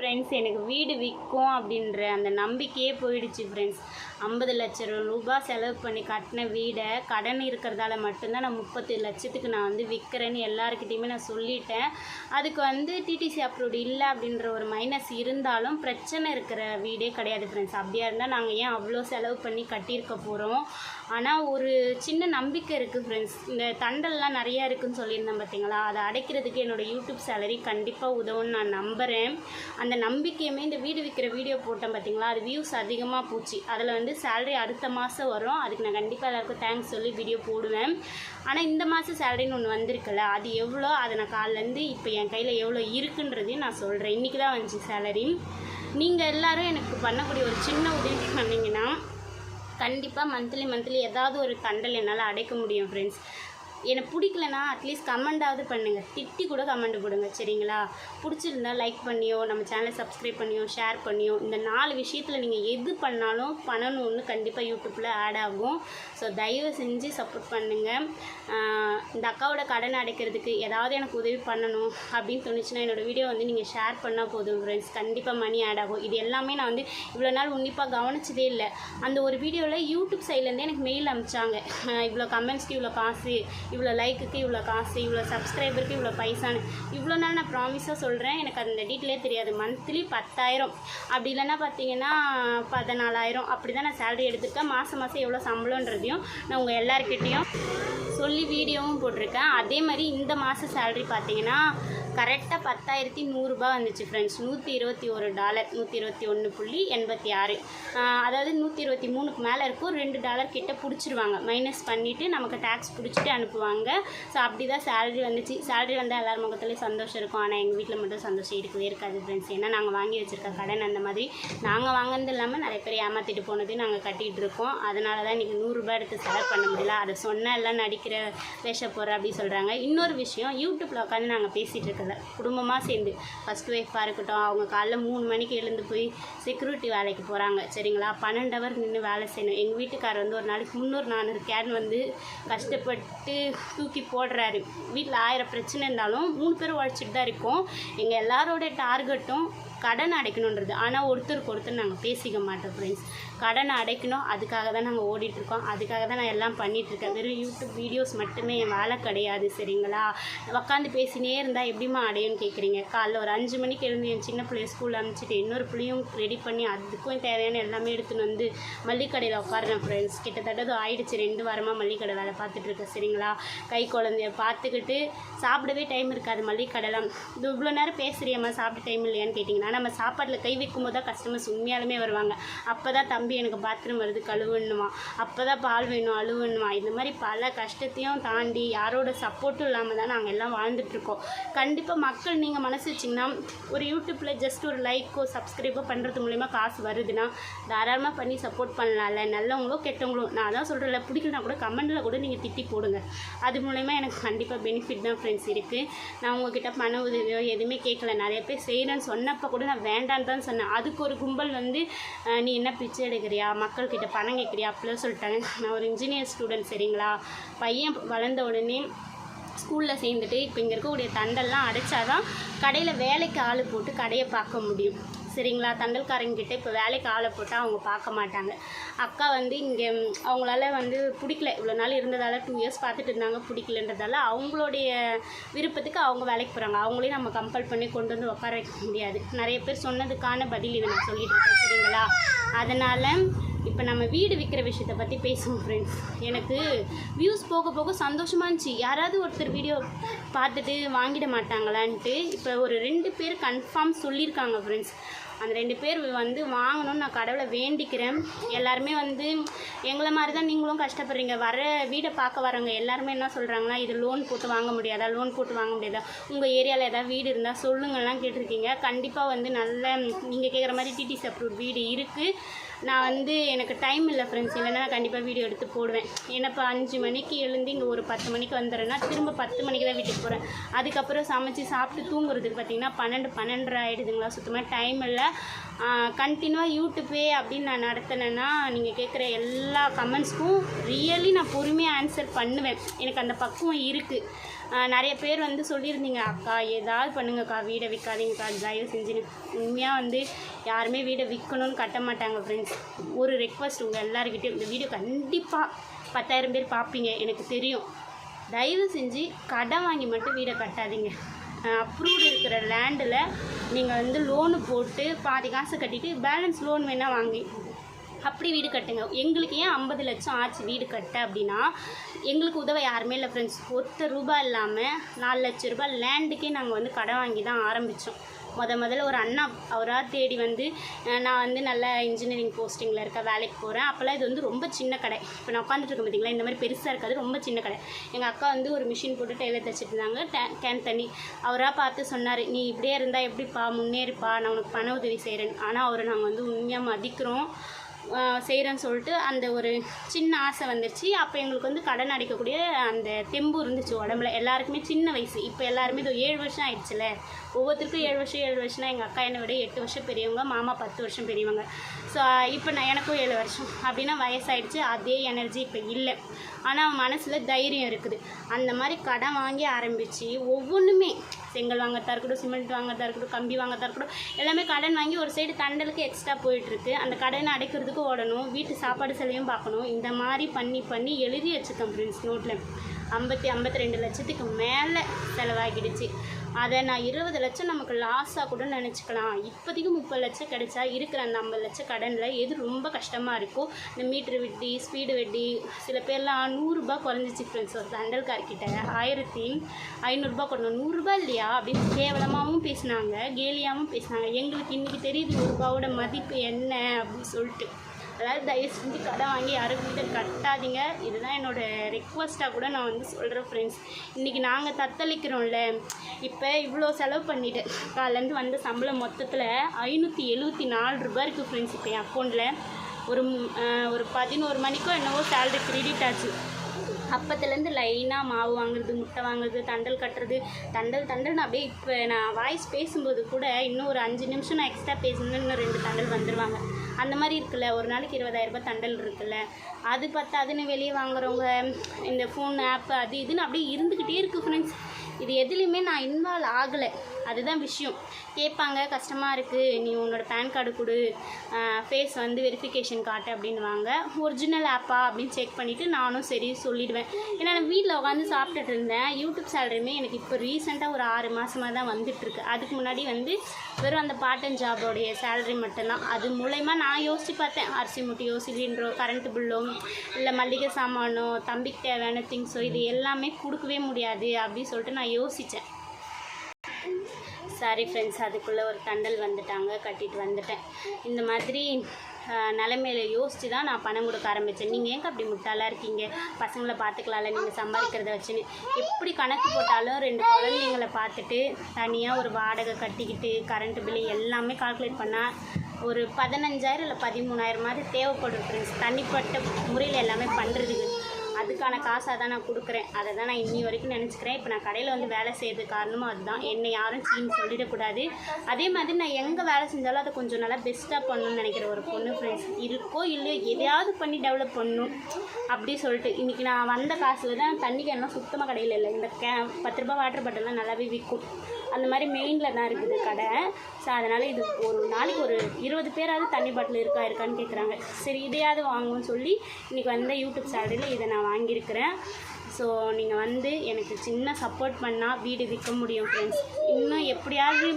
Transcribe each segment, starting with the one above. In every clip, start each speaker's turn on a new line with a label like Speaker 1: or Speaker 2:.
Speaker 1: Friends எனக்கு வீடு விற்கும் அப்படின்ற அந்த நம்பிக்கையே போயிடுச்சு ஃப்ரெண்ட்ஸ் ஐம்பது லட்சம் ரூபாய் செலவு பண்ணி கட்டின வீடை கடன் இருக்கிறதால மட்டும்தான் நான் முப்பத்தி லட்சத்துக்கு நான் வந்து விற்கிறேன்னு எல்லாருக்கிட்டையுமே நான் சொல்லிட்டேன். அதுக்கு வந்து டிடிசி அப்ரூவ்டு இல்லை அப்படின்ற ஒரு மைனஸ் இருந்தாலும் பிரச்சனை இருக்கிற வீடே கிடையாது ஃப்ரெண்ட்ஸ் அப்படியா இருந்தால் நாங்கள் ஏன் அவ்வளோ செலவு பண்ணி கட்டியிருக்க போகிறோம் ஆனால் ஒரு சின்ன நம்பிக்கை இருக்குது ஃப்ரெண்ட்ஸ் இந்த தண்டல்லாம் நிறையா இருக்குதுன்னு சொல்லியிருந்தேன் பார்த்தீங்களா அதை அடைக்கிறதுக்கு என்னோட யூடியூப் சேலரி கண்டிப்பாக உதவும்னு நான் நம்புகிறேன் அந்த நம்பிக்கையுமே இந்த வீடு விற்கிற வீடியோ போட்டேன் பார்த்தீங்களா அது வியூஸ் அதிகமாக போச்சு. அதில் வந்து சேலரி அடுத்த மாதம் வரும். அதுக்கு நான் கண்டிப்பாக எல்லாருக்கும் தேங்க்ஸ் சொல்லி வீடியோ போடுவேன். ஆனால் இந்த மாதம் சேலரின்னு ஒன்று வந்திருக்குல்ல அது எவ்வளோ அதை நான் காலிலேருந்து இப்போ என் கையில் எவ்வளோ இருக்குன்றதையும் நான் சொல்கிறேன் இன்றைக்கி தான் வந்துச்சு சேலரி நீங்கள் எல்லாரும் எனக்கு பண்ணக்கூடிய ஒரு சின்ன உதவி பண்ணிங்கன்னா கண்டிப்பாக மந்த்லி மந்த்லி ஏதாவது ஒரு தண்டல் என்னால் அடைக்க முடியும் ஃப்ரெண்ட்ஸ் எனக்கு பிடிக்கலனா அட்லீஸ்ட் கமெண்டாவது பண்ணுங்கள் திட்டி கூட கமெண்ட் போடுங்க சரிங்களா? பிடிச்சிருந்தா லைக் பண்ணியோ நம்ம சேனலை சப்ஸ்கிரைப் பண்ணியோ ஷேர் பண்ணியோ இந்த நாலு விஷயத்தில் நீங்கள் எது பண்ணாலும் பண்ணணும்னு கண்டிப்பாக யூடியூப்பில் ஆட் ஆகும். ஸோ தயவு செஞ்சு சப்போர்ட் பண்ணுங்கள் இந்த அக்காவோட கடன் அடைக்கிறதுக்கு ஏதாவது எனக்கு உதவி பண்ணணும் அப்படின்னு தோணுச்சுன்னா என்னோடய வீடியோ வந்து நீங்கள் ஷேர் பண்ணால் போதும் ஃப்ரெண்ட்ஸ் கண்டிப்பாக மணி ஆட் ஆகும். இது எல்லாமே நான் வந்து இவ்வளோ நாள் உன்னிப்பாக கவனிச்சதே இல்லை. அந்த ஒரு வீடியோவில் யூடியூப் சைட்லேருந்தே எனக்கு மெயில் அனுப்பிச்சாங்க. இவ்வளோ கமெண்ட்ஸ்க்கு இவ்வளோ காசு இவ்வளோ லைக்குக்கு இவ்வளோ காசு இவ்வளோ சப்ஸ்கிரைபருக்கு இவ்வளோ பைசான்னு. இவ்வளோ நாள் நான் ப்ராமிஸாக சொல்கிறேன் எனக்கு அந்த டீட்டெயிலே தெரியாது. மந்த்லி பத்தாயிரம். அப்படி இல்லைன்னா பார்த்தீங்கன்னா பதினாலாயிரம். அப்படி தான் நான் சேலரி எடுத்திருக்கேன். மாதம் மாதம் எவ்வளோ சம்பளன்றதையும் நான் உங்கள் எல்லாருக்கிட்டேயும் சொல்லி வீடியோவும் போட்டிருக்கேன். அதே மாதிரி இந்த மாதம் சேலரி பார்த்தீங்கன்னா கரெக்டாக பத்தாயிரத்தி நூறுரூபா வந்துச்சு ஃப்ரெண்ட்ஸ் நூற்றி இருபத்தி ஒரு டாலர் நூற்றி இருபத்தி ஒன்று புள்ளி எண்பத்தி ஆறு. அதாவது நூற்றி இருபத்தி மூணுக்கு மேலே இருக்கும் ரெண்டு டாலர் கிட்ட பிடிச்சிருவாங்க. மைனஸ் பண்ணிவிட்டு நமக்கு டேக்ஸ் பிடிச்சிட்டு அனுப்புவாங்க. ஸோ அப்படி தான் சேலரி வந்துச்சு. சேலரி வந்தால் எல்லார் முகத்துலேயும் சந்தோஷம் இருக்கும். ஆனால் எங்கள் வீட்டில் மட்டும் சந்தோஷம் இருக்கவே இருக்காது ஃப்ரெண்ட்ஸ் ஏன்னா நாங்கள் வாங்கி வச்சுருக்க கடன் அந்த மாதிரி நாங்கள் வாங்கினது இல்லாமல் நிறைய பேர் ஏமாற்றிட்டு போனது நாங்கள் கட்டிகிட்டு இருக்கோம். அதனால தான் இன்றைக்கி நூறுரூபா எடுத்து செலவு பண்ண முடியல. அதை சொன்னால் எல்லாம் நடிக்கிற வேஷ போகிற அப்படி சொல்கிறாங்க இன்னொரு விஷயம் யூடியூப்பில் உட்காந்து நாங்கள் பேசிகிட்டு இருக்கல குடும்பமாக சேர்ந்து. ஃபஸ்ட் ஒய்ஃபாக இருக்கட்டும் அவங்க காலைல மூணு மணிக்கு எழுந்து போய் செக்யூரிட்டி வேலைக்கு போகிறாங்க சரிங்களா? பன்னெண்டு ஹவர் நின்று வேலை செய்யணும். எங்கள் வீட்டுக்காரர் வந்து ஒரு நாளைக்கு முந்நூறு நானூறு கேன் வந்து கஷ்டப்பட்டு தூக்கி போடுறாரு. வீட்டில் ஆயிரம் பிரச்சனை இருந்தாலும் மூணு பேரும் உழைச்சிட்டு தான் இருக்கோம் எங்கள் எல்லாரோட டார்கெட்டும் கடன் அடைக்கணுன்றது ஆனால் ஒருத்தருக்கு ஒருத்தர் நாங்கள் பேசிக்க மாட்டோம் ஃப்ரெண்ட்ஸ் கடன் அடைக்கணும் அதுக்காக தான் நாங்கள் ஓடிட்டுருக்கோம். அதுக்காக தான் நான் எல்லாம் பண்ணிகிட்ருக்கேன் வெறும் யூடியூப் வீடியோஸ் மட்டுமே என் வேலை கிடையாது சரிங்களா? உட்காந்து பேசினே இருந்தால் எப்படிம்மா அடையும்னு கேட்குறீங்க காலைல ஒரு அஞ்சு மணிக்கு எழுந்து என் சின்ன பிள்ளைய ஸ்கூலில் அனுப்பிச்சிட்டு இன்னொரு பிள்ளையும் ரெடி பண்ணி அதுக்கும் தேவையான எல்லாமே எடுத்துன்னு வந்து மல்லிக்கடையில் உட்காருறேன் ஃப்ரெண்ட்ஸ் கிட்டத்தட்ட அது ஆயிடுச்சு ரெண்டு வாரமாக மல்லிக்கடை வேலை பார்த்துட்ருக்கேன் சரிங்களா? கை குழந்தைய பார்த்துக்கிட்டு சாப்பிடவே டைம் இருக்காது மல்லிக்கடைலாம். இது இவ்வளோ நேரம் பேசுகிறியம்மா சாப்பிட டைம் இல்லையான்னு கேட்டிங்கன்னா நம்ம சாப்பாட்டில் கை வைக்கும் போது தான் கஸ்டமர்ஸ் உண்மையாலுமே வருவாங்க. அப்போ தான் தம்பி எனக்கு பாத்ரூம் வருது கழுவுன்னுமா அப்போ தான் பால் வேணும் அழுவணுமா? இந்த மாதிரி பல கஷ்டத்தையும் தாண்டி யாரோட சப்போர்ட்டும் இல்லாமல் தான் நாங்கள் எல்லாம் வாழ்ந்துட்டுருக்கோம் கண்டிப்பாக மக்கள் நீங்கள் மனசு வச்சிங்கன்னா ஒரு யூடியூப்பில் ஜஸ்ட் ஒரு லைக்கோ சப்ஸ்கிரைபோ பண்ணுறது மூலிமா காசு வருதுன்னா தாராளமாக பண்ணி சப்போர்ட் பண்ணலாம்ல நல்லவங்களோ கெட்டவங்களோ நான் தான் சொல்கிறேன்ல பிடிக்கலனா கூட கமெண்டில் கூட நீங்கள் திட்டி போடுங்க. அது மூலயமா எனக்கு கண்டிப்பாக பெனிஃபிட் தான் ஃப்ரெண்ட்ஸ் இருக்குது நான் உங்ககிட்ட பண உதவியோ எதுவுமே கேட்கல. நிறைய பேர் செய்கிறேன்னு சொன்னப்போ கூட நான் வேண்டான்னு தான் சொன்னேன். அதுக்கு ஒரு கும்பல் வந்து நீ என்ன பிச்சை எடுக்கிறியா? மக்கள்கிட்ட பணம் கேட்குறியா? அப்படிலாம் சொல்லிட்டாங்க. நான் ஒரு இன்ஜினியர் ஸ்டூடெண்ட் சரிங்களா? பையன் வளர்ந்த உடனே ஸ்கூலில் சேர்ந்துட்டு இப்போ இங்கே இருக்கக்கூடிய தண்டெல்லாம் அடைச்சாதான் கடையில் வேலைக்கு ஆள் போட்டு கடையை பார்க்க முடியும். சரிங்களா? தண்டல்காரங்கிட்ட இப்போ வேலைக்கு ஆளை போட்டால் அவங்க பார்க்க மாட்டாங்க. அக்கா வந்து இங்கே அவங்களால வந்து பிடிக்கல. இவ்வளோ நாள் இருந்ததால் டூ இயர்ஸ் பார்த்துட்டு இருந்தாங்க பிடிக்கலன்றதால அவங்களுடைய விருப்பத்துக்கு அவங்க வேலைக்கு போகிறாங்க அவங்களையும் நம்ம கம்பல் பண்ணி கொண்டு வந்து உட்கார வைக்க முடியாது. நிறைய பேர் சொன்னதுக்கான பதில் இதை நான் சொல்லிட்டு இருக்கேன் சரிங்களா? அதனால் இப்போ நம்ம வீடு விற்கிற விஷயத்தை பற்றி பேசுவோம் ஃப்ரெண்ட்ஸ் எனக்கு வியூஸ் போக போக சந்தோஷமாக இருந்துச்சு. யாராவது ஒருத்தர் வீடியோ பார்த்துட்டு வாங்கிட மாட்டாங்களான்ட்டு இப்போ ஒரு ரெண்டு பேர் கன்ஃபார்ம் சொல்லியிருக்காங்க ஃப்ரெண்ட்ஸ் அந்த ரெண்டு பேர் வந்து வாங்கணும்னு நான் கடவுளை வேண்டிக்கிறேன். எல்லாருமே வந்து எங்களை மாதிரி தான் நீங்களும் கஷ்டப்படுறீங்க. வர வீடை பார்க்க வரவங்க எல்லாருமே என்ன சொல்கிறாங்கன்னா இது லோன் போட்டு வாங்க முடியாதா? லோன் போட்டு வாங்க முடியாதா? உங்கள் ஏரியாவில் ஏதாவது வீடு இருந்தால் சொல்லுங்கள்லாம் கேட்டிருக்கீங்க. கண்டிப்பாக வந்து நல்ல நீங்கள் கேட்குற மாதிரி டிடிசி அப்ரூவ் வீடு இருக்குது நான் வந்து எனக்கு டைம் இல்லை ஃப்ரெண்ட்ஸ் இல்லைன்னா நான் கண்டிப்பாக வீடியோ எடுத்து போடுவேன். ஏன்னா இப்போ அஞ்சு மணிக்கு எழுந்து இங்கே ஒரு பத்து மணிக்கு வந்துடுறேன்னா திரும்ப பத்து மணிக்கு தான் வீட்டுக்கு போகிறேன் அதுக்கப்புறம் சமைச்சு சாப்பிட்டு தூங்குறதுக்கு பார்த்தீங்கன்னா பன்னெண்டு பன்னெண்டரை ஆகிடுதுங்களா சுத்தமாக டைம் இல்லை. கண்டினியூவாக யூடியூப்பே அப்படின்னு நான் நடத்தினேன்னா நீங்கள் கேட்குற எல்லா கமெண்ட்ஸ்க்கும் ரியலி நான் பொறுமையாக ஆன்சர் பண்ணுவேன். எனக்கு அந்த பக்குவம் இருக்குது நிறைய பேர் வந்து சொல்லியிருந்தீங்க அக்கா ஏதாவது பண்ணுங்கக்கா வீடை விற்காதீங்கக்கா தயவு செஞ்சுன்னு உண்மையாக வந்து யாருமே வீடை விற்கணும்னு கட்ட மாட்டாங்க ஃப்ரெண்ட்ஸ் ஒரு ரெக்வஸ்ட் உங்கள் எல்லாருக்கிட்டையும் இந்த வீடியோ கண்டிப்பாக பத்தாயிரம் பேர் பார்ப்பீங்க எனக்கு தெரியும். தயவு செஞ்சு கடன் வாங்கி மட்டும் வீடை கட்டாதீங்க. அப்ரூவ்டு இருக்கிற லேண்டில் நீங்கள் வந்து லோனு போட்டு பாதி காசு கட்டிட்டு பேலன்ஸ் லோன் வேணால் வாங்கி அப்படி வீடு கட்டுங்க. எங்களுக்கு ஏன் ஐம்பது லட்சம் ஆச்சு வீடு கட்ட அப்படின்னா எங்களுக்கு உதவ யாருமே இல்லை ஃப்ரெண்ட்ஸ் ஒத்த ரூபாய் இல்லாமல் நாலு லட்சம் ரூபாய் லேண்டுக்கே நாங்கள் வந்து கடன் வாங்கி தான் ஆரம்பித்தோம் முத முதல்ல ஒரு அண்ணா அவராக தேடி வந்து நான் வந்து நல்ல இன்ஜினியரிங் போஸ்டிங்கில் இருக்க வேலைக்கு போகிறேன் அப்போல்லாம் இது வந்து ரொம்ப சின்ன கடை. இப்போ நான் உட்காந்துட்டு இருக்கேன் பார்த்தீங்களா இந்த மாதிரி பெருசாக இருக்காது ரொம்ப சின்ன கடை. எங்கள் அக்கா வந்து ஒரு மிஷின் போட்டு டெய்லர் தைச்சிட்டு இருந்தாங்க கேன் தண்ணி. அவராக பார்த்து சொன்னார் நீ இப்படியே இருந்தால் எப்படிப்பா? முன்னேறிப்பா. நான் உனக்கு பண உதவி செய்கிறேன் ஆனால் அவரை நாங்கள் வந்து உண்மையாக மதிக்கிறோம். செய்கிறேன்னு சொல்லிட்டு அந்த ஒரு சின்ன ஆசை வந்துருச்சு. அப்போ எங்களுக்கு வந்து கடன் அடைக்கக்கூடிய அந்த தெம்பு இருந்துச்சு உடம்புல. எல்லாருக்குமே சின்ன வயசு. இப்போ எல்லாருமே இது ஏழு வருஷம் ஆயிடுச்சுல. ஒவ்வொருத்தருக்கும் ஏழு வருஷம் ஏழு வருஷம்னா எங்கள் அக்கா என்னை விட எட்டு வருஷம் பெரியவங்க மாமா பத்து வருஷம் பெரியவங்க. ஸோ இப்போ நான் எனக்கும் ஏழு வருஷம். அப்படின்னா வயசாயிடுச்சு. அதே எனர்ஜி இப்போ இல்லை. ஆனால் மனசில் தைரியம் இருக்குது. அந்த மாதிரி கடன் வாங்கி ஆரம்பித்து ஒவ்வொன்றுமே செங்கல் வாங்குறதா இருக்கட்டும் சிமெண்ட் வாங்குறதா இருக்கட்டும் கம்பி வாங்குறதா இருக்கட்டும் எல்லாமே கடன் வாங்கி ஒரு சைடு தண்டலுக்கு எக்ஸ்ட்ரா போயிட்டுருக்கு. அந்த கடனை அடைக்கிறதுக்கு ஓடணும் வீட்டு சாப்பாடு செலவையும் பார்க்கணும். இந்த மாதிரி பண்ணி பண்ணி எழுதி வச்சுருக்கேன் ஃப்ரெண்ட்ஸ் நோட்டில் ஐம்பத்தி ஐம்பத்தி ரெண்டு லட்சத்துக்கு மேலே செலவாகிடுச்சு. அதை நான் இருபது லட்சம் நமக்கு லாஸாக கூட நினச்சிக்கலாம். இப்போதைக்கு முப்பது லட்சம் கிடைச்சா இருக்கிற அந்த ஐம்பது லட்சம் கடனில் எது ரொம்ப கஷ்டமாக இருக்கோ இந்த மீட்ரு வெட்டி ஸ்பீடு வெட்டி சில பேர்லாம் நூறுரூபா குறைஞ்சிச்சு ஃப்ரெண்ட்ஸ் ஒரு தண்டல்கார்கிட்ட ஆயிரத்தி ஐநூறுரூபா கொடுக்கணும் நூறுரூபா இல்லையா? அப்படின்னு கேவலமாகவும் பேசினாங்க கேலியாகவும் பேசினாங்க. எங்களுக்கு இன்றைக்கி தெரியுது நூறுரூபாவோட மதிப்பு என்ன அப்படின்னு சொல்லிட்டு. அதாவது தயவு செஞ்சு கடன் வாங்கி யாரும் வீட்டை கட்டாதீங்க. இதுதான் என்னோடய ரெக்வஸ்ட்டாக கூட நான் வந்து சொல்கிறேன் ஃப்ரெண்ட்ஸ் இன்றைக்கி நாங்கள் தத்தளிக்கிறோம்ல. இப்போ இவ்வளோ செலவு பண்ணிவிட்டு காலேருந்து வந்த சம்பளம் மொத்தத்தில் ஐநூற்றி எழுபத்தி நாலு ரூபா இருக்குது ஃப்ரெண்ட்ஸ் இப்போ என் அக்கௌண்ட்டில் ஒரு ஒரு பதினோரு மணிக்கோ என்னவோ சேலரி கிரெடிட் ஆச்சு. அப்பத்துலேருந்து லைனாக மாவு வாங்குறது முட்டை வாங்குறது தண்டல் கட்டுறது. தண்டல் தண்டல்னு அப்படியே இப்போ நான் வாய்ஸ் பேசும்போது கூட இன்னும் ஒரு அஞ்சு நிமிஷம் நான் எக்ஸ்ட்ரா பேசணும்னு இன்னும் ரெண்டு தண்டல் வந்துடுவாங்க அந்த மாதிரி இருக்குல்ல ஒரு நாளைக்கு இருபதாயிரம் ரூபாய் தண்டல் இருக்குல்ல. அது பத்தாதுன்னு வெளியே வாங்குறவங்க இந்த ஃபோன் ஆப் அது இதுன்னு அப்படியே இருந்துக்கிட்டே இருக்குது ஃப்ரெண்ட்ஸ் இது எதுலேயுமே நான் இன்வால்வ் ஆகலை. அதுதான் விஷயம். கேட்பாங்க கஷ்டமாக இருக்குது நீ உன்னோட பேன் கார்டு கொடு. ஃபேஸ் வந்து வெரிஃபிகேஷன் காட்டு அப்படின்னுவாங்க. ஒரிஜினல் ஆப்பா அப்படின்னு செக் பண்ணிவிட்டு நானும் சரி சொல்லிவிடுவேன் ஏன்னா நான் வீட்டில் உட்காந்து சாப்பிட்டுட்டு இருந்தேன். யூடியூப் சேலரியுமே எனக்கு இப்போ ரீசெண்டாக ஒரு ஆறு மாதமாக தான் வந்துட்டுருக்கு அதுக்கு முன்னாடி வந்து வெறும் அந்த பார்ட் அண்ட் ஜாபோடைய சேலரி மட்டும்தான். அது மூலயமா நான் யோசித்து பார்த்தேன். அரிசி முட்டையோ சிலிண்டரோ கரண்ட் பில்லோ இல்லை மல்லிகை சாமானோ தம்பிக்கு தேவையான திங்ஸோ இது எல்லாமே கொடுக்கவே முடியாது அப்படின்னு சொல்லிட்டு நான் யோசித்தேன் சாரி ஃப்ரெண்ட்ஸ் அதுக்குள்ளே ஒரு தண்டல் வந்துட்டாங்க கட்டிட்டு வந்துட்டேன். இந்த மாதிரி நிலைமையில யோசித்து தான் நான் பணம் கொடுக்க ஆரம்பித்தேன் நீங்கள் ஏங்க அப்படி முட்டாளாக இருக்கீங்க? பசங்களை பார்த்துக்கலாம்ல நீங்கள் சம்பாதிக்கிறத வச்சுன்னு எப்படி கணக்கு போட்டாலும் ரெண்டு குழந்தைங்களை பார்த்துட்டு தனியாக ஒரு வாடகை கட்டிக்கிட்டு கரண்ட் பில்லு எல்லாமே கால்குலேட் பண்ணால் ஒரு பதினஞ்சாயிரம் இல்லை பதிமூணாயிரம் மாதிரி தேவைப்படும் ஃப்ரெண்ட்ஸ் தனிப்பட்ட முறையில் எல்லாமே பண்ணுறதுக்கு அதுக்கான காசாக தான் நான் கொடுக்குறேன். அதை தான் நான் இன்னி வரைக்கும் நினச்சிக்கிறேன். இப்போ நான் கடையில் வந்து வேலை செய்கிறது காரணமும் அதுதான். என்னை யாரும் சீன்னு சொல்லிடக்கூடாது. அதே மாதிரி நான் எங்கே வேலை செஞ்சாலும் அதை கொஞ்சம் நல்லா பெஸ்ட்டாக பண்ணணும்னு நினைக்கிற ஒரு பொண்ணு ஃப்ரெண்ட்ஸ் இருக்கோ இல்லையோ எதையாவது பண்ணி டெவலப் பண்ணணும் அப்படி சொல்லிட்டு. இன்றைக்கி நான் வந்த காசில் தான் தண்ணி கேன்லாம் சுத்தமாக கடையில் இல்லை. இந்த கே பத்து ரூபா வாட்டர் பாட்டில்லாம் நல்லாவே விற்கும் அந்த மாதிரி மெயினில் தான் இருக்குது கடை. ஸோ அதனால் இது ஒரு நாளைக்கு ஒரு இருபது பேராவது தண்ணி பாட்டில் இருக்கா இருக்கான்னு கேட்குறாங்க சரி இதையாவது வாங்குவோம்னு சொல்லி இன்றைக்கி வந்த யூடியூப் சேலரியில் இதை நான் வாங்கியிருக்கிறேன். ஸோ நீங்கள் வந்து எனக்கு சின்ன சப்போர்ட் பண்ணால் வீடு விற்க முடியும் ஃப்ரெண்ட்ஸ் இன்னும் எப்படியாவது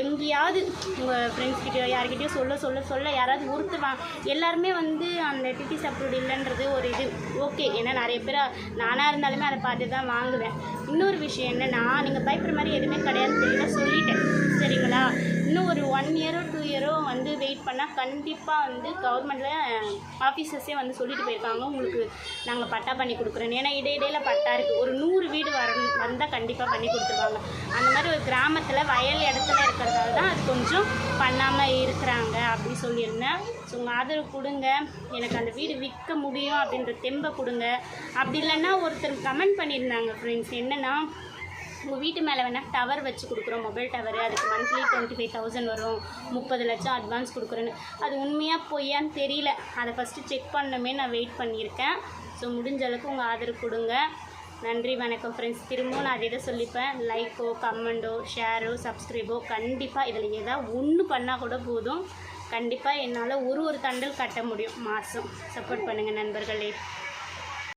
Speaker 1: எங்கேயாவது உங்கள் ஃப்ரெண்ட்ஸ் கிட்டயோ யார்கிட்டயோ சொல்ல சொல்ல சொல்ல யாராவது ஒருத்தர் வா எல்லாருமே வந்து அந்த டிடி அப்ரூவ்ட் இல்லைன்றது ஒரு இது. ஓகே ஏன்னா நிறைய பேர் நானாக இருந்தாலுமே அதை பார்த்து தான் வாங்குவேன். இன்னொரு விஷயம் என்னென்னா நீங்கள் பயப்படுற மாதிரி எதுவுமே கிடையாது தெரியல சொல்லிட்டேன். சரிங்களா? இன்னும் ஒரு ஒன் இயரோ டூ இயரோ வந்து வெயிட் பண்ணால் கண்டிப்பாக வந்து கவர்மெண்ட்டில் ஆஃபீஸர்ஸே வந்து சொல்லிட்டு போயிருக்காங்க. உங்களுக்கு நாங்கள் பட்டா பண்ணி கொடுக்குறோம் ஏன்னா இடையிடையில் பட்டா இருக்குது ஒரு நூறு வீடு வர வந்தால் கண்டிப்பாக பண்ணி கொடுத்துருவாங்க. அந்த மாதிரி ஒரு கிராமத்தில் வயல் இடத்துல இருக்கிறதால கொஞ்சம் பண்ணாமல் இருக்கிறாங்க அப்படி சொல்லியிருந்தேன். ஸோ உங்கள் ஆதரவு கொடுங்க. எனக்கு அந்த வீடு விற்க முடியும் அப்படின்ற தெம்பை கொடுங்க. அப்படி இல்லைன்னா ஒருத்தர் கமெண்ட் பண்ணியிருந்தாங்க ஃப்ரெண்ட்ஸ் என்னென்னா உங்கள் வீட்டு மேலே வேணால் டவர் வச்சு கொடுக்குறோம் மொபைல் டவர் அதுக்கு மந்த்லி டுவெண்ட்டி ஃபைவ் தௌசண்ட் வரும். முப்பது லட்சம் அட்வான்ஸ் கொடுக்குறேன்னு. அது உண்மையாக பொய்யான்னு தெரியல. அதை ஃபஸ்ட்டு செக் பண்ணணுமே நான் வெயிட் பண்ணியிருக்கேன். ஸோ முடிஞ்ச அளவுக்கு உங்கள் ஆதரவு கொடுங்க. நன்றி வணக்கம் ஃப்ரெண்ட்ஸ் திரும்பவும் நான் அதே சொல்லிப்பேன். லைக்கோ கமெண்டோ ஷேரோ சப்ஸ்கிரைபோ கண்டிப்பாக இதில் ஏதாவது ஒன்று பண்ணால் கூட போதும். கண்டிப்பாக என்னால் ஒரு ஒரு தண்டல் கட்ட முடியும். மாதம் சப்போர்ட் பண்ணுங்கள் நண்பர்களே.